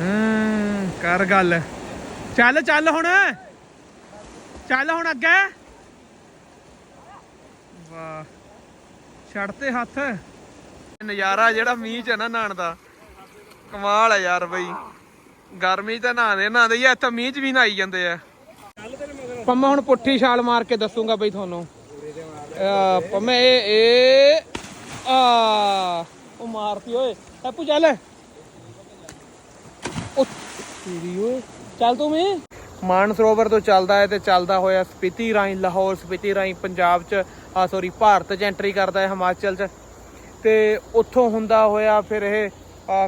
ਹੂੰ ਕਰ ਗੱਲ। ਚੱਲ ਚੱਲ ਹੁਣ। ਚੱਲ ਹੁਣ ਅੱਗੇ। ਵਾਹ। ਛੱਡਤੇ ਹੱਥ। ਨਜ਼ਾਰਾ ਜਿਹੜਾ ਮੀਂਹ ਚ ਨਾ ਨਹਾਣ ਦਾ ਕਮਾਲ ਆ ਯਾਰ ਬਈ। ਗਰਮੀ ਚ ਤਾਂ ਨਹਾਦੇ ਨਹਾਦੇ ਹੀ ਇੱਥੇ ਮੀਂਹ ਚ ਵੀ ਨਹਾਈ ਜਾਂਦੇ ਆ। ਪੰਮਾ ਹੁਣ ਪੁੱਠੀ ਛਾਲ ਮਾਰ ਕੇ ਦੱਸੂਗਾ ਬਈ ਤੁਹਾਨੂੰ। ਆ, ਪੰਮੇ ਇਹ ਇਹ ਆ। ਉਹ ਮਾਰਤੀ ਓਏ। ਟੱਪੂ ਚੱਲ। ਉਹ ਤੇਰੀ ਓਏ ਚੱਲ ਤੂੰ ਵੀ। ਮਾਨ ਸਰੋਵਰ ਤੋਂ ਚੱਲਦਾ ਹੈ ਤੇ ਚੱਲਦਾ ਹੋਇਆ ਸਪੀਤੀ ਰਾਹੀਂ ਲਾਹੌਰ, ਸਪੀਤੀ ਰਾਹੀਂ ਪੰਜਾਬ ਚ ਆ ਸੌਰੀ ਭਾਰਤ ਚ ਐਂਟਰੀ ਕਰਦਾ ਹੈ ਹਿਮਾਚਲ ਚ। ਤੇ ਉੱਥੋਂ ਹੁੰਦਾ ਹੋਇਆ ਫਿਰ ਇਹ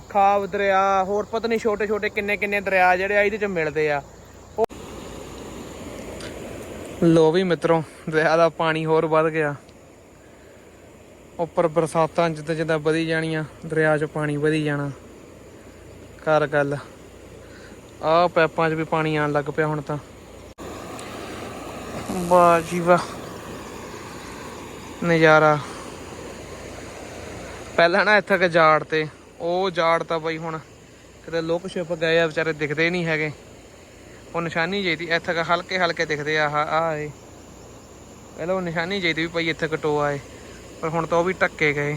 ਖਾਬ ਦਰਿਆ, ਹੋਰ ਪਤਾ ਨਹੀਂ ਛੋਟੇ ਛੋਟੇ ਕਿੰਨੇ ਕਿੰਨੇ ਦਰਿਆ ਜਿਹੜੇ ਆ ਇਹਦੇ ਚ ਮਿਲਦੇ ਆ। ਲੋ ਵੀ ਮਿੱਤਰੋ, ਦਰਿਆ ਦਾ ਪਾਣੀ ਹੋਰ ਵੱਧ ਗਿਆ। ਉੱਪਰ ਬਰਸਾਤਾਂ ਜਿੱਦਾਂ ਜਿੱਦਾਂ ਵਧੀ ਜਾਣੀਆਂ, ਦਰਿਆ 'ਚ ਪਾਣੀ ਵਧੀ ਜਾਣਾ। ਕਰ ਗੱਲ। ਆਹ ਪੈਪਾਂ 'ਚ ਵੀ ਪਾਣੀ ਆਣ ਲੱਗ ਪਿਆ ਹੁਣ ਤਾਂ। ਵਾਹ ਜੀ ਵਾਹ। ਨਜ਼ਾਰਾ। ਪਹਿਲਾਂ ਨਾ ਇੱਥੇ ਕ ਜਾੜ ਤੇ, ਉਹ ਜਾੜ ਤਾਂ ਬਈ ਹੁਣ ਕਿਤੇ ਲੋਕ ਛਿਪ ਗਏ ਆ, ਵਿਚਾਰੇ ਦਿਖਦੇ ਨਹੀਂ ਹੈਗੇ। ਉਹ ਨਿਸ਼ਾਨੀ ਜਿਹੀ ਇੱਥੇ ਕ ਹਲਕੇ ਹਲਕੇ ਦਿਖਦੇ ਆ, ਆਹ ਆਹ ਏ। ਪਹਿਲਾਂ ਉਹ ਨਿਸ਼ਾਨੀ ਜਿਹੀ ਵੀ ਪਈ ਇੱਥੇ ਕਟੋਆ ਏ, ਪਰ ਹੁਣ ਤਾਂ ਉਹ ਵੀ ਟੱਕੇ ਗਏ।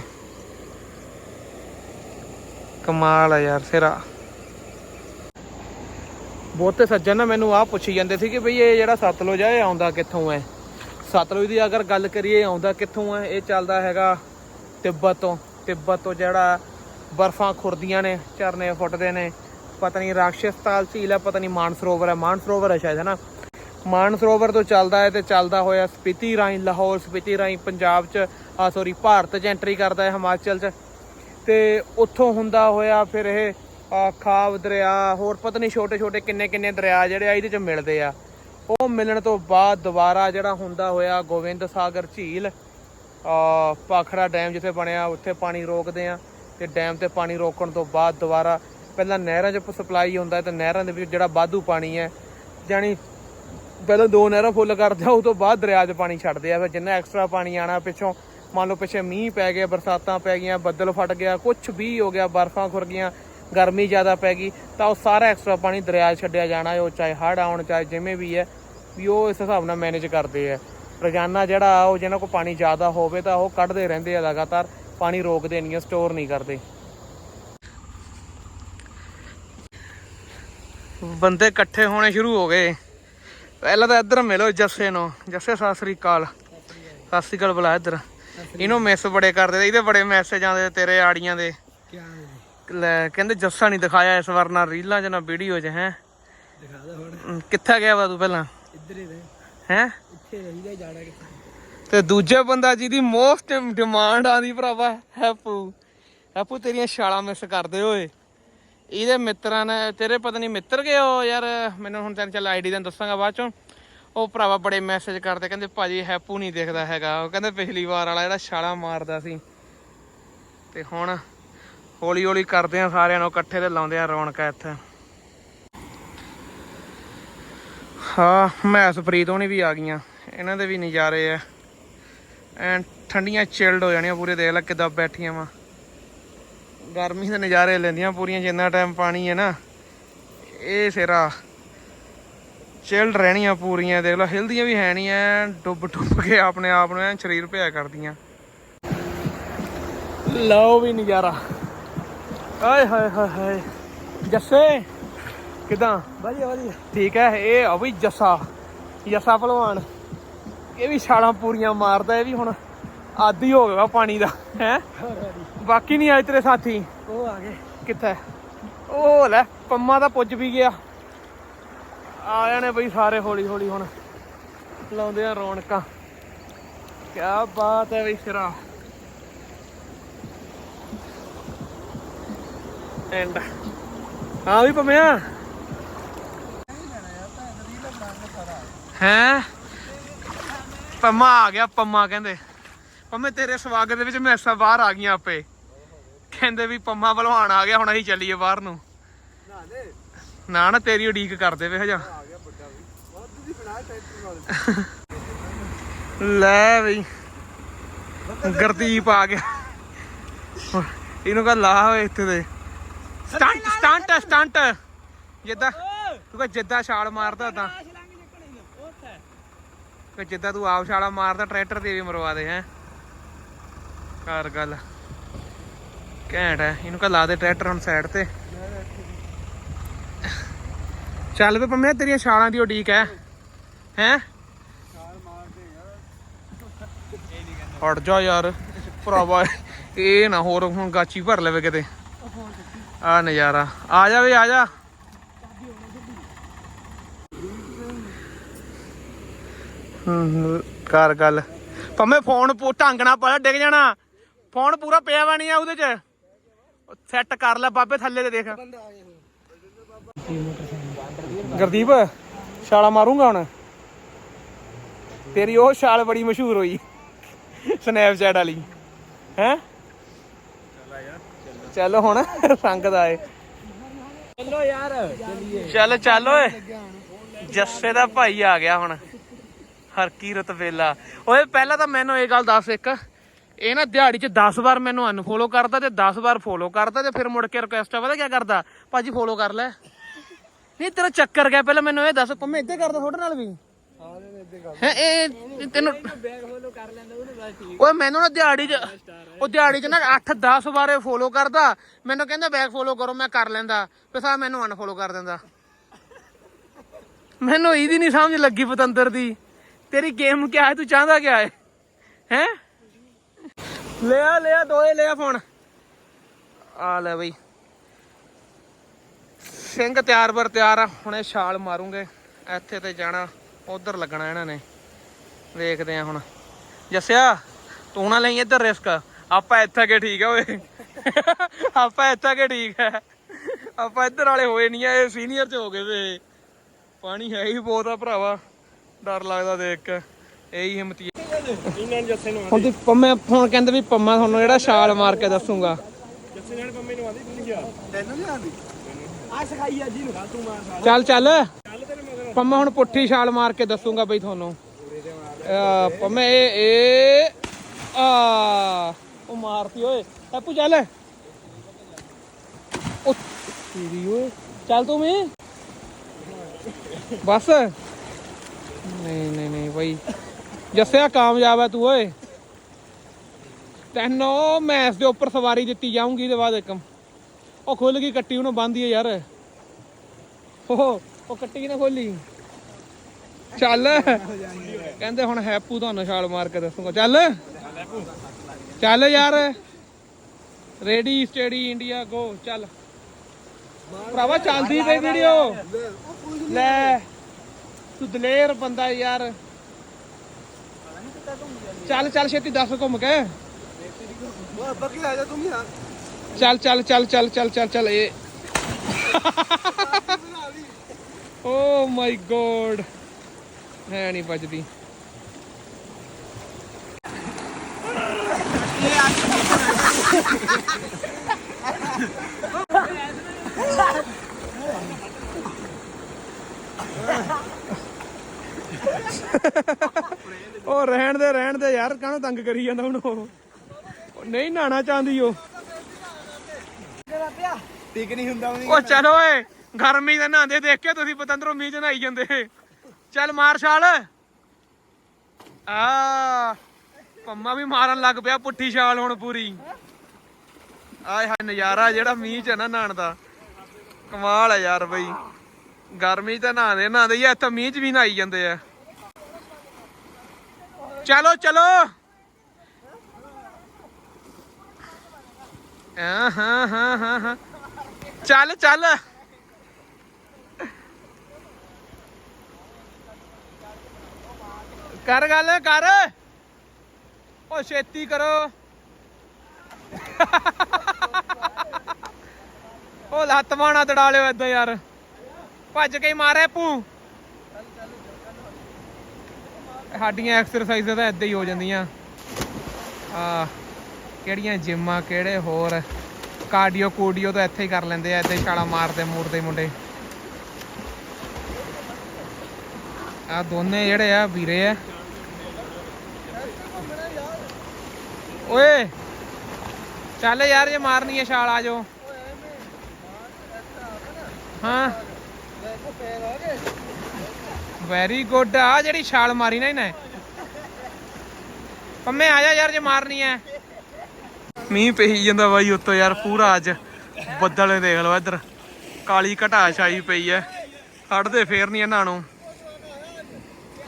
ਕਮਾਲ ਆ ਯਾਰ, ਸਿਰਾ। ਬਹੁਤੇ ਸੱਜਣ ਨਾ ਮੈਨੂੰ ਆਹ ਪੁੱਛੀ ਜਾਂਦੇ ਸੀ ਕਿ ਬਈ ਇਹ ਜਿਹੜਾ ਸਤਲੁਜ ਆ, ਇਹ ਆਉਂਦਾ ਕਿੱਥੋਂ ਹੈ? ਸਤਲੁਜ ਦੀ ਅਗਰ ਗੱਲ ਕਰੀਏ ਆਉਂਦਾ ਕਿੱਥੋਂ ਹੈ? ਇਹ ਚੱਲਦਾ ਹੈਗਾ ਤਿੱਬਤ ਤੋਂ। ਤਿੱਬਤ ਤੋਂ ਜਿਹੜਾ ਬਰਫਾਂ ਖੁਰਦੀਆਂ ਨੇ, ਝਰਨੇ ਫੁੱਟਦੇ ਨੇ। ਪਤਾ ਨਹੀਂ ਰਾਕਸ਼ਸਤਾਲ ਝੀਲ ਹੈ ਪਤਾ ਨਹੀਂ ਮਾਨ ਸਰੋਵਰ ਹੈ ਮਾਨ ਸਰੋਵਰ ਹੈ ਸ਼ਾਇਦ, ਹੈ ਨਾ? ਮਾਨ ਸਰੋਵਰ ਤੋਂ ਚੱਲਦਾ ਹੈ ਤੇ ਚੱਲਦਾ ਹੋਇਆ ਸਪੀਤੀ ਰਾਹੀਂ ਲਾਹੌਰ, ਸਪੀਤੀ ਰਾਹੀਂ ਪੰਜਾਬ ਚ ਆ ਸੌਰੀ ਭਾਰਤ ਚ ਐਂਟਰੀ ਕਰਦਾ ਹੈ ਹਿਮਾਚਲ ਚ। ਤੇ ਉੱਥੋਂ ਹੁੰਦਾ ਹੋਇਆ ਫਿਰ ਇਹ ਆ, ਖਾਬ ਦਰਿਆ ਹੋਰ ਪਤਾ ਨਹੀਂ ਛੋਟੇ ਛੋਟੇ ਕਿੰਨੇ ਕਿੰਨੇ ਦਰਿਆ ਜਿਹੜੇ ਆ ਇਹਦੇ ਚ ਮਿਲਦੇ ਆ। ਉਹ ਮਿਲਣ ਤੋਂ ਬਾਅਦ ਦੁਬਾਰਾ ਜਿਹੜਾ ਹੁੰਦਾ ਹੋਇਆ ਗੋਬਿੰਦ ਸਾਗਰ ਝੀਲ ਆ ਪਾਖੜਾ ਡੈਮ ਜਿੱਥੇ ਬਣਿਆ ਉੱਥੇ ਪਾਣੀ ਰੋਕਦੇ ਆ ਤੇ ਡੈਮ ਤੇ ਪਾਣੀ ਰੋਕਣ ਤੋਂ ਬਾਅਦ ਦੁਬਾਰਾ ਪਹਿਲਾਂ ਨਹਿਰਾਂ 'ਚ ਸਪਲਾਈ ਹੁੰਦਾ ਹੈ ਤੇ ਨਹਿਰਾਂ ਦੇ ਵਿੱਚ ਜਿਹੜਾ ਵਾਧੂ ਪਾਣੀ ਹੈ ਜਾਨੀ ਪਹਿਲਾਂ ਦੋ ਨਹਿਰਾਂ ਫੁੱਲ ਕਰਦੇ ਆ ਉਸ ਤੋਂ ਬਾਅਦ ਦਰਿਆ 'ਚ ਪਾਣੀ ਛੱਡਦੇ ਆ ਫਿਰ ਜਿੰਨਾ ਐਕਸਟਰਾ ਪਾਣੀ ਆਣਾ ਪਿੱਛੋਂ ਮੰਨ ਲਓ ਪਿੱਛੇ ਮੀਂਹ ਪੈ ਗਿਆ ਬਰਸਾਤਾਂ ਪੈ ਗਈਆਂ ਬੱਦਲ ਫਟ ਗਿਆ ਕੁਝ ਵੀ ਹੋ ਗਿਆ ਬਰਫਾਂ ਖੁਰ ਗਈਆਂ ਗਰਮੀ ਜ਼ਿਆਦਾ ਪੈ ਗਈ, ਤਾਂ ਉਹ ਸਾਰਾ ਐਕਸਟਰਾ ਪਾਣੀ ਦਰਿਆ 'ਚ ਛੱਡਿਆ ਜਾਣਾ ਉਹ ਚਾਹੇ ਹੜ੍ਹ ਆਉਣ, ਚਾਹੇ ਜਿਵੇਂ ਵੀ ਹੈ, ਵੀ ਉਹ ਇਸ ਹਿਸਾਬ ਨਾਲ ਮੈਨੇਜ ਕਰਦੇ ਆ ਰੋਜ਼ਾਨਾ ਜਿਹੜਾ ਉਹ ਜਿਹਨਾਂ ਕੋਲ ਪਾਣੀ ਜ਼ਿਆਦਾ ਹੋਵੇ ਤਾਂ ਉਹ ਕੱਢਦੇ ਰਹਿੰਦੇ ਆ ਲਗਾਤਾਰ, ਪਾਣੀ ਰੋਕਦੇ ਨਹੀਂ ਸਟੋਰ ਨਹੀਂ ਕਰਦੇ। ਬੰਦੇ ਇਕੱਠੇ ਹੋਣੇ ਸ਼ੁਰੂ ਹੋ ਗਏ। ਪਹਿਲਾਂ ਤਾਂ ਇੱਧਰ ਮਿਲੋ ਜੱਸੇ ਨੂੰ, ਜੱਸੇ ਸਤਿ ਸ੍ਰੀ ਅਕਾਲ। ਸਤਿ ਸ੍ਰੀ ਅਕਾਲ ਬੁਲਾ ਇੱਧਰ। ਇਹਨੂੰ ਮਿਸ ਬੜੇ ਕਰਦੇ ਇਹਦੇ ਬੜੇ ਮੈਸੇਜ ਆਉਂਦੇ ਤੇਰੇ ਆੜੀਆਂ ਦੇ। ਲੈ ਕਹਿੰਦੇ ਜੱਸਾ ਨਹੀਂ ਦਿਖਾਇਆ ਇਸ ਵਾਰ ਨਾ ਰੀਲਾਂ 'ਚ ਨਾ ਵੀਡੀਓ 'ਚ ਹੈ? ਦਿਖਾ ਦੇ ਹੁਣ। ਕਿੱਥੇ ਗਿਆ ਵਾ ਤੂੰ ਪਹਿਲਾਂ? ਇੱਧਰ ਹੀ ਰਹੇ। ਹੈ? ਇੱਥੇ ਰਹੀਦਾ ਜਾਣਾ ਕਿੱਥੇ? ਤੇ ਦੂਜੇ ਬੰਦਾ ਜਿਹਦੀ ਮੋਸਟ ਡਿਮਾਂਡ ਆਂਦੀ ਭਰਾਵਾ ਹੈਪੂ। ਹੈਪੂ ਤੇਰੀਆਂ ਛਾਲਾਂ ਮਿਸ ਕਰਦੇ ਓਏ। ਇਹਦੇ ਮਿੱਤਰਾਂ ਨੇ ਤੇਰੇ ਪਤਾ ਨਹੀਂ ਮਿੱਤਰ ਗਏ ਉਹ ਯਾਰ ਮੈਨੂੰ ਹੁਣ ਤੈਨੂੰ ਚੱਲ ਆਈਡੀ ਦਾ ਦੱਸਾਂਗਾ ਬਾਅਦ ਚੋਂ। ਉਹ ਭਰਾਵਾ ਬੜੇ ਮੈਸੇਜ ਕਰਦੇ ਕਹਿੰਦੇ ਭਾਜੀ ਹੈਪੂ ਨਹੀਂ ਦਿਖਦਾ ਹੈਗਾ। ਉਹ ਕਹਿੰਦੇ ਪਿਛਲੀ ਵਾਰ ਵਾਲਾ ਜਿਹੜਾ ਛਾਲਾਂ ਮਾਰਦਾ ਸੀ। ਤੇ ਹੁਣ ਹੌਲੀ ਹੌਲੀ ਕਰਦੇ ਆ ਸਾਰਿਆਂ ਨੂੰ, ਇਕੱਠੇ ਤੇ ਲਾਉਂਦੇ ਆ ਰੌਣਕਾਂ ਇੱਥੇ। ਹਾਂ, ਮੈਸ ਫਰੀਦ ਹੋਣੀ ਵੀ ਆ ਗਈਆਂ। ਇਹਨਾਂ ਦੇ ਵੀ ਨਜ਼ਾਰੇ ਆ। ਐਨ ਠੰਡੀਆਂ ਚਿਲਡ ਹੋ ਜਾਣੀਆਂ ਪੂਰੇ, ਦੇਖ ਲੈ ਕਿੱਦਾਂ ਬੈਠੀਆਂ ਵਾ। ਗਰਮੀ ਦੇ ਨਜ਼ਾਰੇ ਲੈਂਦੀਆਂ ਪੂਰੀਆਂ, ਜਿੰਨਾ ਟਾਈਮ ਪਾਣੀ ਹੈ ਨਾ। ਇਹ ਸਿਰਾ। ਚਿਲਡ ਰਹਿਣੀਆਂ ਪੂਰੀਆਂ, ਦੇਖ ਲਓ ਹਿਲਦੀਆਂ ਵੀ ਹੈ ਨਹੀਂ ਐ ਡੁੱਬ ਡੁੱਬ ਕੇ ਆਪਣੇ ਆਪ ਨੂੰ ਐਨ ਸਰੀਰ ਭਿਆ ਕਰਦੀਆਂ। ਲਓ ਵੀ ਨਜ਼ਾਰਾ। ਆਏ ਹਾਏ ਹਾਏ ਹਾਏ। ਜੱਸੇ ਕਿਦਾਂ? ਵਧੀਆ ਵਧੀਆ। ਠੀਕ ਹੈ ਇਹ ਆ ਬਈ ਜੱਸਾ। ਜੱਸਾ ਭਲਵਾਨ। ਇਹ ਵੀ ਛਾਲਾਂ ਪੂਰੀਆਂ ਮਾਰਦਾ ਇਹ ਵੀ ਹੁਣ ਆਦੀ ਹੋ ਗਿਆ ਪਾਣੀ ਦਾ ਹੈ? ਬਾਕੀ ਨਹੀਂ ਆਏ ਤੇਰੇ ਸਾਥੀ? ਉਹ ਆ ਗਏ। ਕਿੱਥੇ? ਉਹ ਲੈ ਪੰਮਾ ਤਾਂ ਪੁੱਜ ਵੀ ਗਿਆ। ਆ ਜਾਣੇ ਬਈ ਸਾਰੇ ਹੌਲੀ ਹੌਲੀ ਹੁਣ। ਲਾਉਂਦੇ ਆ ਰੌਣਕਾਂ। ਕੀ ਬਾਤ ਹੈ ਬਈ ਸਿਰਾ। ਐਂਡ। ਹਾਂ ਵੀ ਪੰਮਿਆ ਹੈਂ? ਪੰਮਾ ਆ ਗਿਆ, ਪੰਮਾ ਕਹਿੰਦੇ। ਪੰਮੇ ਤੇਰੇ ਸਵਾਗਤ ਦੇ ਵਿੱਚ ਮੈਸਾਂ ਬਾਹਰ ਆ ਗਈਆਂ ਆਪੇ। ਕਹਿੰਦੇ ਵੀ ਪੰਮਾ ਭਲਵਾਨ ਆ ਗਿਆ, ਹੁਣ ਅਸੀਂ ਚੱਲੀਏ ਬਾਹਰ ਨੂੰ। ਨਾ ਨਾ, ਤੇਰੀ ਉਡੀਕ ਕਰਦੇ ਵੇ ਹਜਾ। ਆ ਵੀ ਬਹੁਤ ਲੈ ਬਈ, ਗਰਦੀਪ ਆ ਗਿਆ। ਇਹਨੂੰ ਕਹ ਲਾ ਹੋਏ ਇੱਥੇ ਦੇ। Stunt stunt stunt. ਜਿੱਦਾਂ, ਤੂੰ ਕਹ ਜਿੱਦਾਂ ਛਾਲ ਮਾਰਦਾ ਤਾਂ। ਕਿ ਜਿੱਦਾਂ ਤੂੰ ਆਪ ਛਾਲਾ ਮਾਰਦਾ, ਟਰੈਕਟਰ ਤੇ ਵੀ ਮਰਵਾ ਦੇ, ਹੈ। ਕਰ ਗੱਲ। ਘੈਂਟ ਹੈ। ਇਹਨੂੰ ਕਹ ਲਾ ਦੇ ਟਰੈਕਟਰ ਹੁਣ ਸਾਈਡ ਤੇ। ਚੱਲ ਵੇ ਪੰਮੇ, ਤੇਰੀਆਂ ਛਾਲਾਂ ਦੀ ਉਡੀਕ ਹੈ। ਹੈ? ਹਟ ਜਾ ਯਾਰ, ਭਰਾਵਾ, ਇਹ ਨਾ ਹੋਰ ਹੁਣ ਗਾਚੀ ਭਰ ਲਵੇ ਕਿਤੇ। ਆ ਨਜ਼ਾਰਾ। ਆ ਜਾ ਵੇ, ਆ ਜਾ। ਕਰ ਗੱਲ। ਪੰਮੇ ਫੋਨ ਪੂ ਢੰਗ ਨਾਲ ਪਾ ਡਿੱਗ ਜਾਣਾ। ਫੋਨ ਪੂਰਾ ਪਿਆ ਵਾ ਨਹੀਂ ਆ ਉਹਦੇ ਚ। ਸੈੱਟ ਕਰ ਲੈ ਬਾਬੇ, ਥੱਲੇ ਤੇ ਦੇਖ। ਬੰਦਾ ਗੁਰਦੀਪ, ਛਾਲਾ ਮਾਰੂੰਗਾ ਹੁਣ? ਤੇਰੀ ਉਹ ਛਾਲ ਬੜੀ ਮਸ਼ਹੂਰ ਹੋਈ। ਸਨੈਪਚੈਟ ਵਾਲੀ। ਹੈ? ਚੱਲ ਹੁਣ ਰੰਗ ਦਾ ਏ। ਚਲੋ ਯਾਰ ਚੱਲੀਏ। ਚੱਲ ਚੱਲ ਓਏ। ਜੱਸੇ ਦਾ ਭਾਈ ਆ ਗਿਆ ਹੁਣ। ਹਰਕੀਰਤ ਵੇਲਾ। ਓਏ ਪਹਿਲਾਂ ਤਾਂ ਮੈਨੂੰ ਇਹ ਗੱਲ ਦੱਸ ਇੱਕ। ਇਹ ਨਾ ਦਿਹਾੜੀ 'ਚ 10 ਵਾਰ ਮੈਨੂੰ ਅਨਫੋਲੋ ਕਰਦਾ ਤੇ 10 ਵਾਰ ਫੋਲੋ ਕਰਦਾ ਤੇ ਫਿਰ ਮੁੜ ਕੇ ਰਿਕੁਐਸਟ ਪਤਾ ਕੀ ਕਰਦਾ? ਭਾਜੀ ਫੋਲੋ ਕਰ ਲੈ। ਨਹੀਂ ਤੇਰਾ ਚੱਕਰ ਗਿਆ ਪਹਿਲਾਂ ਮੈਨੂੰ ਇਹ ਦੱਸ ਪੰਮੇ ਇੱਥੇ ਕਰਦਾ ਤੁਹਾਡੇ ਨਾਲ ਵੀ? ਇੱਦੇ ਹੈ ਇਹ ਤੈਨੂੰ ਬੈਗ ਫੋਲੋ ਕਰ ਲੈਂਦਾ ਉਹਨੇ ਬਸ ਠੀਕ। ਓਏ ਮੈਨੂੰ ਨਾ ਦਿਹਾੜੀ 'ਚ ਉਹ ਦਿਹਾੜੀ 'ਚ ਨਾ 8-10 ਵਾਰੇ ਫੋਲੋ ਕਰਦਾ। ਮੈਨੂੰ ਕਹਿੰਦਾ ਬੈਕ ਫੋਲੋ ਕਰੋ ਮੈਂ ਕਰ ਲੈਂਦਾ। ਫਿਰ ਸਾ ਮੈਨੂੰ ਅਨਫੋਲੋ ਕਰ ਦਿੰਦਾ। ਮੈਨੂੰ ਇਹਦੀ ਨਹੀਂ ਸਮਝ ਲੱਗੀ ਪਤੰਦਰ ਦੀ। ਤੇਰੀ ਗੇਮ ਕਿਆ ਹੈ? ਤੂੰ ਚਾਹੁੰਦਾ ਕਿਆ ਹੈ? ਹੈ? ਲਿਆ ਲਿਆ ਦੋਏ ਲਿਆ ਫੋਨ ਆ ਲੈ ਬਈ। ਸਿੰਘ ਤਿਆਰ ਬਰ ਤਿਆਰ ਆ ਹੁਣੇ ਛਾਲ ਮਾਰੂੰਗੇ। ਇੱਥੇ ਤੇ ਜਾਣਾ। ਉਧਰ ਲੱਗਣਾ ਇਹਨਾਂ ਨੇ। ਵੇਖਦੇ ਆ ਹੁਣ। ਜੱਸਿਆ ਤੂੰ ਨਾ ਲਈ ਇੱਧਰ ਰਿਸਕ। ਆਪਾਂ ਇੱਥੇ ਕੇ ਠੀਕ ਆ ਓਏ। ਆਪਾਂ ਇੱਥੇ ਕੇ ਠੀਕ ਹੈ ਆਪਾਂ ਇੱਧਰ ਵਾਲੇ ਹੋਏ ਨਹੀਂ ਆ ਇਹ ਸੀਨੀਅਰ ਚ ਹੋ ਗਏ ਵੇ। ਪਾਣੀ ਹੈ ਹੀ ਬਹੁਤ ਆ ਭਰਾਵਾ। ਡਰ ਲੱਗਦਾ ਦੇਖ ਕੇ। ਇਹੀ ਹਿੰਮਤੀ ਇਹਨਾਂ ਨੇ ਜੱਸੇ ਨੂੰ ਹੁਣ ਤੇ ਪੰਮੇ ਹੁਣ ਕਹਿੰਦੇ ਵੀ ਪੰਮਾ ਤੁਹਾਨੂੰ ਜਿਹੜਾ ਛਾਲ ਮਾਰ ਕੇ ਦੱਸੂਗਾ। ਜੱਸੇ ਨਾਲ ਪੰਮੇ ਨੂੰ ਆਂਦੀ ਤੈਨੂੰ ਨਹੀਂ ਆਂਦੀ ਆ ਸਿਖਾਈ ਆ ਜੀ ਨੂੰ ਤੂੰ ਮਾਰ ਚੱਲ ਚੱਲ। ਪੰਮਾ ਹੁਣ ਪੁੱਠੀ ਛਾਲ ਮਾਰ ਕੇ ਦੱਸੂਗਾ ਬਈ ਤੁਹਾਨੂੰ। ਪੰਮੇ ਇਹ ਇਹ, ਆ। ਉਹ ਮਾਰਤੀ ਓਏ। ਟੱਪੂ ਚੱਲ। ਉਹ ਤੇਰੀ ਓਏ। ਚੱਲ ਤੂੰ ਵੀ। ਬਸ। ਨਹੀਂ ਨਹੀਂ ਨਹੀਂ ਬਈ। ਜੱਸਿਆ, ਕਾਮਯਾਬ ਹੈ ਤੂੰ ਓਏ। ਤੈਨੂੰ ਮੈਸ ਦੇ ਉੱਪਰ ਸਵਾਰੀ ਦਿੱਤੀ ਜਾਊਂਗੀ ਤੇ ਬਾਅਦ ਇੱਕ। ਉਹ ਖੁੱਲ ਗਈ ਕੱਟੀ, ਉਹਨੂੰ ਬੰਦੀ ਹੈ ਯਾਰ। ਉਹ ਉਹ ਕੱਟੀ ਨਾ ਖੋਲੀ? ਚੱਲ। ਕਹਿੰਦੇ ਹੁਣ ਹੈਪੂ ਤੁਹਾਨੂੰ ਛਾਲ ਮਾਰ ਕੇ ਦੱਸੂਗਾ। ਚੱਲ। ਚੱਲ ਯਾਰ। ਰੈਡੀ ਸਟੇਡੀ ਇੰਡੀਆ ਗੋ ਚੱਲ। ਭਰਾਵਾ ਚੱਲਦੀ ਪਈ ਵੀਡੀਓ ਲੈ। ਤੂੰ ਦਲੇਰ ਬੰਦਾ ਯਾਰ। ਚੱਲ ਚੱਲ ਛੇਤੀ ਦੱਸ ਘੁੰਮ ਕੇ। ਉਹ ਬੱਕੀ ਆ ਜਾ ਤੂੰ ਵੀ ਆ। ਚੱਲ ਚੱਲ ਚੱਲ ਚੱਲ ਚੱਲ ਚੱਲ ਚੱਲ ਇਹ। ਓ ਮਾਈ ਗੋਡ ਹੈ ਨਹੀਂ ਵੱਜਦੀ। ਉਹ ਰਹਿਣ ਦੇ ਰਹਿਣ ਦੇ ਯਾਰ ਕਾਹਨੂੰ ਤੰਗ ਕਰੀ ਜਾਂਦਾ ਹੁਣ ਉਹ? ਨਹੀਂ ਨਹਾਣਾ ਚਾਹੁੰਦੀ ਉਹ। ਠੀਕ ਨਹੀਂ ਹੁੰਦਾ ਉਹ ਉਹ ਚਲੋ ਓਏ। ਗਰਮੀ ਦੇ ਨਹਾਉਂਦੇ ਦੇਖ ਕੇ ਤੁਸੀਂ ਪਤੰਦਰੋਂ ਮੀਂਹ ਚ ਨਹਾਈ ਜਾਂਦੇ। ਚੱਲ ਮਾਰ ਛਾਲ। ਆ ਪੰਮਾ ਵੀ ਮਾਰਨ ਲੱਗ ਪਿਆ ਪੁੱਠੀ ਛਾਲ ਹੁਣ ਪੂਰੀ। ਆਏ ਹਾਏ ਨਜ਼ਾਰਾ ਜਿਹੜਾ ਮੀਂਹ ਚ ਨਾ ਨਹਾਣ ਦਾ। ਕਮਾਲ ਹੈ ਯਾਰ ਬਈ। ਗਰਮੀ ਚ ਤਾਂ ਨਹਾਉਂਦੇ ਨਹਾਉਂਦੇ ਹੀ ਆ, ਇੱਥੇ ਮੀਂਹ ਚ ਵੀ ਨਹਾਈ ਜਾਂਦੇ ਆ। ਚਲੋ ਚਲੋ। ਹਾਂ ਹਾਂ ਹਾਂ ਹਾਂ ਹਾਂ। ਚੱਲ ਚੱਲ। ਕਰ ਗੱਲ, ਕਰ। ਓ ਛੇਤੀ ਕਰੋ। ਓ ਲੱਤ ਮਾਣਾ ਤੜਾ ਲਿਓ ਏਦਾਂ ਯਾਰ। ਭੱਜ ਕੇ ਹੀ ਮਾਰੇ ਪੂ। ਸਾਡੀਆਂ ਐਕਸਰਸਾਈਜ਼ਾਂ ਤਾਂ ਏਦਾਂ ਹੀ ਹੋ ਜਾਂਦੀਆਂ। ਆ, ਕਿਹੜੀਆਂ ਜਿੰਮਾਂ ਕਿਹੜੇ ਹੋਰ? ਕਾਰਡੀਓ ਕੂਡੀਓ ਤਾਂ ਇੱਥੇ ਹੀ ਕਰ ਲੈਂਦੇ ਆ ਏਦਾਂ ਹੀ ਛਾਲਾ ਮਾਰਦੇ, ਮੂਰਦੇ ਮੁੰਡੇ। ਆ ਦੋਨੇ ਜਿਹੜੇ ਆ ਵੀਰੇ ਆ। ਓਏ ਚੱਲ ਯਾਰ ਜੇ ਮਾਰਨੀ ਹੈ ਛਾਲ ਆ ਜਾਓ ਹਾਂ ਵੈਰੀ ਗੁੱਡ ਆ ਜਿਹੜੀ ਛਾਲ ਮਾਰੀ ਨਾ ਇਹਨੇ ਪੰਮੇ ਆ ਜਾ ਯਾਰ ਜੇ ਮਾਰਨੀ ਐ ਮੀਂਹ ਪਈ ਜਾਂਦਾ ਬਾਈ ਉੱਤੋਂ ਯਾਰ ਪੂਰਾ ਅੱਜ ਬੱਦਲ ਦੇਖ ਲਓ ਇੱਧਰ ਕਾਲੀ ਘਟਾ ਛਾਈ ਪਈ ਐ ਕੱਢਦੇ ਫੇਰ ਨਹੀਂ ਇਹਨਾਂ ਨੂੰ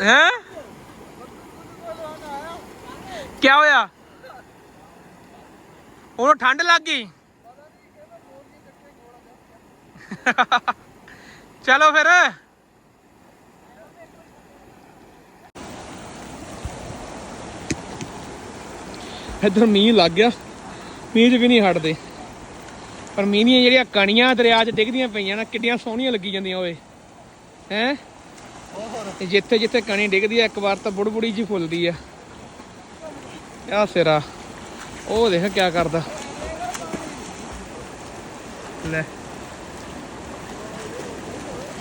ਹੈ ਕੀ ਹੋਇਆ ਉਹਨੂੰ ਠੰਡ ਲੱਗ ਗਈ। ਚਲੋ ਫਿਰ। ਇੱਧਰ ਮੀਂਹ ਲੱਗ ਗਿਆ। ਮੀਂਹ 'ਚ ਵੀ ਨਹੀਂ ਹਟਦੇ। ਪਰ ਮੀਂਹ ਦੀਆਂ ਜਿਹੜੀਆਂ ਕਣੀਆਂ ਦਰਿਆ 'ਚ ਡਿੱਗਦੀਆਂ ਪਈਆਂ ਨਾ, ਕਿੱਡੀਆਂ ਸੋਹਣੀਆਂ ਲੱਗੀ ਜਾਂਦੀਆਂ ਓਏ। ਹੈ? ਜਿੱਥੇ ਜਿੱਥੇ ਕਣੀ ਡਿੱਗਦੀ ਆ, ਇੱਕ ਵਾਰ ਤਾਂ ਬੁੜਬੁੜੀ ਜੀ ਫੁੱਲਦੀ ਆ। ਆ ਸਿਰਾ। ਉਹ ਦੇਖ ਕਿਆ ਕਰਦਾ। ਲੈ।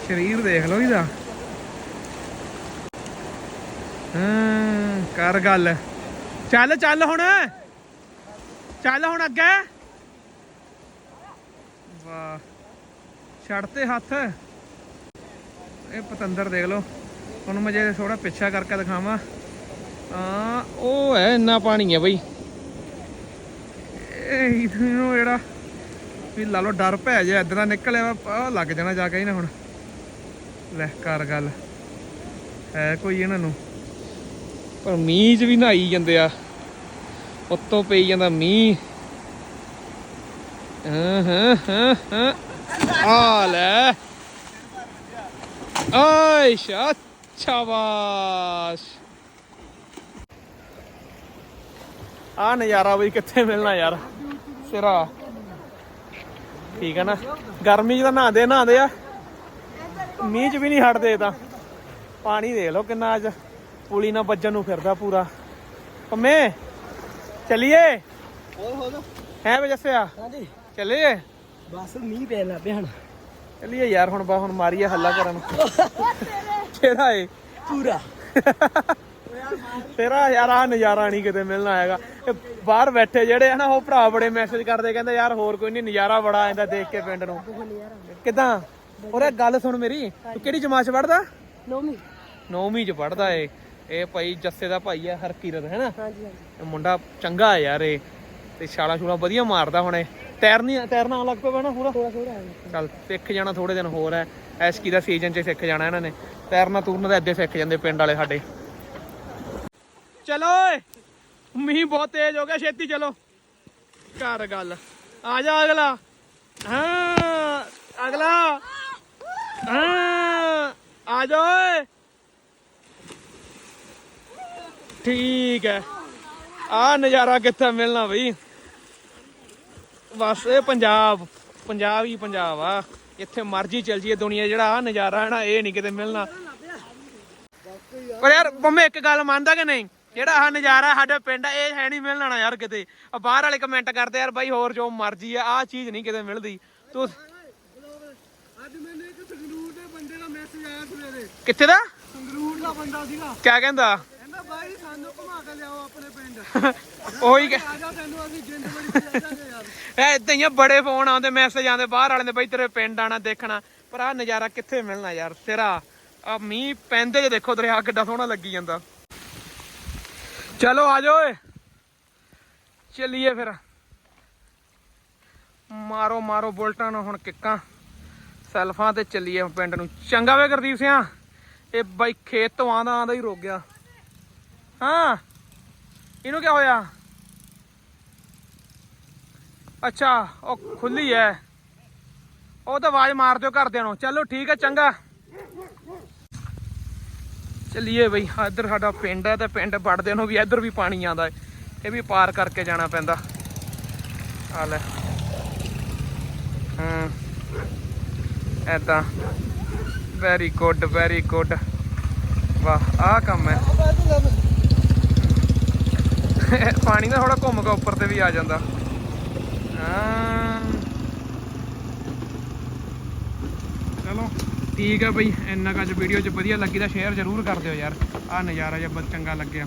ਸਰੀਰ ਦੇਖ ਲਓ ਇਹਦਾ। ਹਾਂ ਕਰ ਗੱਲ। ਚੱਲ ਚੱਲ ਹੁਣ। ਚੱਲ ਹੁਣ ਅੱਗੇ। ਵਾਹ। ਛੱਡ ਤੇ ਹੱਥ। ਇਹ ਪਤੰਦਰ ਦੇਖ ਲਓ। ਹੁਣ ਮੈਂ ਜੇ ਥੋੜਾ ਪਿੱਛਾ ਕਰਕੇ ਦਿਖਾਵਾਂ। ਹਾਂ, ਉਹ ਹੈ, ਇੰਨਾ ਪਾਣੀ ਹੈ ਬਈ। ਇਹਨੂੰ ਜਿਹੜਾ ਵੀ ਲਾ ਲਓ ਡਰ ਭੈ ਜਾ ਇਦਾਂ ਨਿਕਲਿਆ ਵਾ ਲੱਗ ਜਾਣਾ ਜਾ ਕੇ ਇਹਨੇ ਹੁਣ। ਲੈ, ਕਰ ਗੱਲ। ਹੈ ਕੋਈ ਇਹਨਾਂ ਨੂੰ? ਪਰ ਮੀਂਹ 'ਚ ਵੀ ਨਹਾਈ ਜਾਂਦੇ ਆ। ਉੱਤੋਂ ਪਈ ਜਾਂਦਾ ਮੀਂਹ। ਹਾਂ ਹਾਂ ਹਾਂ ਆ ਲੈ। ਆਏ ਸ਼ਾ ਸ਼ਾਬਾਸ਼। ਆ ਨਜ਼ਾਰਾ ਬਈ ਕਿੱਥੇ ਮਿਲਣਾ ਯਾਰ। ਸਿਰਾ। ਠੀਕ ਹੈ ਨਾ। ਗਰਮੀ 'ਚ ਤਾਂ ਨਹਾਉਂਦੇ ਨਹਾਉਂਦੇ ਆ। ਮੀਂਹ 'ਚ ਵੀ ਨਹੀਂ ਹਟਦੇ ਤਾਂ। ਪਾਣੀ ਦੇਖ ਲਓ ਕਿੰਨਾ ਅੱਜ। ਪੁਲੀ ਨਾਲ ਵੱਜਣ ਨੂੰ ਫਿਰਦਾ ਪੂਰਾ। ਪੰਮੇ ਚਲਿਏ? ਹੈ ਵੇ ਜੱਸਿਆ? ਹਾਂਜੀ। ਚੱਲੀਏ? ਬਸ ਮੀਂਹ ਪੈਣ ਲੱਗ ਪਿਆ ਹੁਣ। ਚੱਲੀਏ ਯਾਰ ਹੁਣ ਬਾ ਹੁਣ ਮਾਰੀਏ ਹੱਲਾ ਕਰਨ ਕਿਹੜਾ ਏ? ਪੂਰਾ। ਤੇਰਾ ਯਾਰ ਆ ਨਜ਼ਾਰਾ ਨਹੀਂ ਕਿਤੇ ਮਿਲਣਾ ਹੈਗਾ। ਇਹ ਬਾਹਰ ਬੈਠੇ ਜਿਹੜੇ ਆ ਨਾ ਉਹ ਭਰਾ ਬੜੇ ਮੈਸੇਜ ਕਰਦੇ ਕਹਿੰਦੇ ਯਾਰ ਹੋਰ ਕੋਈ ਨਹੀਂ ਨਜ਼ਾਰਾ ਬੜਾ ਆਂਦਾ ਦੇਖ ਕੇ ਪਿੰਡ ਨੂੰ। ਕਿਦਾਂ? ਉਹਰੇ ਗੱਲ ਸੁਣ ਮੇਰੀ ਤੂੰ ਕਿਹੜੀ ਜਮਾਤ ਚ ਪੜਦਾ ਨੋਮੀ ਨੌਵੀਂ ਚ ਪੜਦਾ ਏ। ਇਹ ਭਾਈ ਜੱਸੇ ਦਾ ਭਾਈ ਆ ਹਰਕੀਰਤ ਹੈ ਨਾ ਹਾਂਜੀ। ਮੁੰਡਾ ਚੰਗਾ ਹੈ ਯਾਰ ਇਹ। ਤੇ ਛਾਲਾ ਛੂਲਾ ਵਧੀਆ ਮਾਰਦਾ ਹੁਣ। ਤੈਰਨੀ ਤੈਰਨਾ ਲੱਗ ਪਿਆ ਨਾ ਪੂਰਾ। ਚੱਲ ਸਿੱਖ ਜਾਣਾ ਥੋੜੇ ਦਿਨ ਹੋਰ ਹੈ ਐਸਕੀ ਦਾ ਸੀਜ਼ਨ 'ਚ ਸਿੱਖ ਜਾਣਾ ਇਹਨਾਂ ਨੇ। ਤੈਰਨਾ ਤੂਰਨਾ ਤਾਂ ਏਦੇ ਸਿੱਖ ਜਾਂਦੇ ਪਿੰਡ ਵਾਲੇ ਸਾਡੇ। ਚਲੋ ਓਏ, ਮੀਂਹ ਬਹੁਤ ਤੇਜ਼ ਹੋ ਗਿਆ, ਛੇਤੀ ਚਲੋ। ਕਰ ਗੱਲ। ਆ ਜਾ ਅਗਲਾ। ਹਾਂ ਅਗਲਾ। ਹਾਂ, ਆ ਜਾ ਓਏ। ਠੀਕ ਹੈ। ਆ ਨਜ਼ਾਰਾ ਕਿੱਥੇ ਮਿਲਣਾ ਬਈ? ਬਸ ਇਹ ਪੰਜਾਬ ਪੰਜਾਬ ਹੀ ਪੰਜਾਬ ਆ। ਇੱਥੇ ਮਰਜ਼ੀ ਚੱਲ ਜੀਏ ਦੁਨੀਆ ਜਿਹੜਾ ਆ ਨਜ਼ਾਰਾ ਹੈ ਨਾ, ਇਹ ਨਹੀਂ ਕਿਤੇ ਮਿਲਣਾ। ਪਰ ਯਾਰ ਬੰਮੇ ਇੱਕ ਗੱਲ ਮੰਨਦਾ ਕਿ ਨਹੀਂ? ਜਿਹੜਾ ਆ ਨਜ਼ਾਰਾ ਸਾਡੇ ਪਿੰਡ ਇਹ ਹੈ ਨਹੀਂ ਮਿਲਣਾ ਨਾ ਯਾਰ ਕਿਤੇ। ਆ ਬਾਹਰ ਵਾਲੇ ਕਮੈਂਟ ਕਰਦੇ ਯਾਰ ਬਾਈ ਹੋਰ ਜੋ ਮਰਜ਼ੀ ਆ ਆ ਚੀਜ਼ ਨਹੀਂ ਕਿਤੇ ਮਿਲਦੀ। ਤੂੰ ਅੱਜ ਮੈਨੂੰ ਇੱਕ ਸੰਗਰੂਰ ਦੇ ਬੰਦੇ ਦਾ ਮੈਸੇਜ ਆਇਆ ਸਵੇਰੇ ਕਿੱਥੇ ਦਾ? ਸੰਗਰੂਰ ਦਾ ਬੰਦਾ ਸੀਗਾ ਕਿਆ ਕਹਿੰਦਾ? ਕਹਿੰਦਾ ਬਾਈ ਸਾਨੂੰ ਘੁਮਾ ਕੇ ਲਿਆਓ ਆਪਣੇ ਪਿੰਡ ਉਹੀ ਕਿ- ਆ ਜਾ ਤੈਨੂੰ ਅਸੀਂ ਜਿੰਦ ਬੜੀ ਪਿਆਰਾਂਗੇ ਯਾਰ ਐ ਇਦਾਂ ਹੀ ਬੜੇ ਫੋਨ ਆਉਂਦੇ ਮੈਸੇਜ ਆਉਂਦੇ ਬਾਹਰ ਵਾਲਿਆਂ ਦੇ ਬਈ ਤੇਰੇ ਪਿੰਡ ਆਣਾ ਦੇਖਣਾ। ਪਰ ਆ ਨਜ਼ਾਰਾ ਕਿੱਥੇ ਮਿਲਣਾ ਯਾਰ ਸਿਰਾ ਆ ਮੀਂਹ ਪੈਂਦੇ ਜੇ ਦੇਖੋ ਦਰਿਆ ਕਿੱਡਾ ਸੋਹਣਾ ਲੱਗੀ ਜਾਂਦਾ। ਚਲੋ ਆ ਜਾਓ ਓਏ। ਚੱਲੀਏ ਫਿਰ। ਮਾਰੋ ਮਾਰੋ ਬੁਲਟਾਂ ਨੂੰ ਹੁਣ ਕਿੱਕਾਂ। ਸੈਲਫਾਂ ਤੇ ਚੱਲੀਏ ਪਿੰਡ ਨੂੰ। ਚੰਗਾ ਵੇ ਗੁਰਦੀਪ ਸਿਆ। ਇਹ ਬਾਈ ਖੇਤ ਤੋਂ ਆਂਦਾ ਆਂਦਾ ਹੀ ਰੁਕ ਗਿਆ। ਹਾਂ। ਇਹਨੂੰ ਕੀ ਹੋਇਆ? ਅੱਛਾ, ਉਹ ਖੁੱਲੀ ਐ। ਉਹ ਤਾਂ ਆਵਾਜ਼ ਮਾਰ ਦਿਓ ਘਰਦਿਆਂ ਨੂੰ। ਚਲੋ ਠੀਕ ਹੈ ਚੰਗਾ। ਚੱਲੀਏ ਬਈ, ਇੱਧਰ ਸਾਡਾ ਪਿੰਡ ਹੈ ਤੇ ਪਿੰਡ ਵੜਦੇ ਨੂੰ ਵੀ ਇੱਧਰ ਵੀ ਪਾਣੀ ਆਉਂਦਾ ਹੈ। ਇਹ ਵੀ ਪਾਰ ਕਰਕੇ ਜਾਣਾ ਪੈਂਦਾ। ਆ ਲੈ। ਹੂੰ। ਐਦਾਂ ਵੈਰੀ ਗੁੱਡ ਵੈਰੀ ਗੁੱਡ ਵਾਹ, ਆਹ ਕੰਮ ਹੈ। ਪਾਣੀ ਨਾ ਥੋੜਾ ਘੁੰਮ ਕੇ ਉੱਪਰ ਤੇ ਵੀ ਆ ਜਾਂਦਾ। ਹਾਂ। ਚਲੋ। ਠੀਕ ਆ ਬਈ, ਇੰਨਾ ਕੁ ਅੱਜ ਵੀਡੀਓ 'ਚ ਵਧੀਆ ਲੱਗੀ ਤਾਂ ਸ਼ੇਅਰ ਜ਼ਰੂਰ ਕਰ ਦਿਓ ਯਾਰ। ਆਹ ਨਜ਼ਾਰਾ ਜਿਹਾ ਬਹੁਤ ਚੰਗਾ ਲੱਗਿਆ।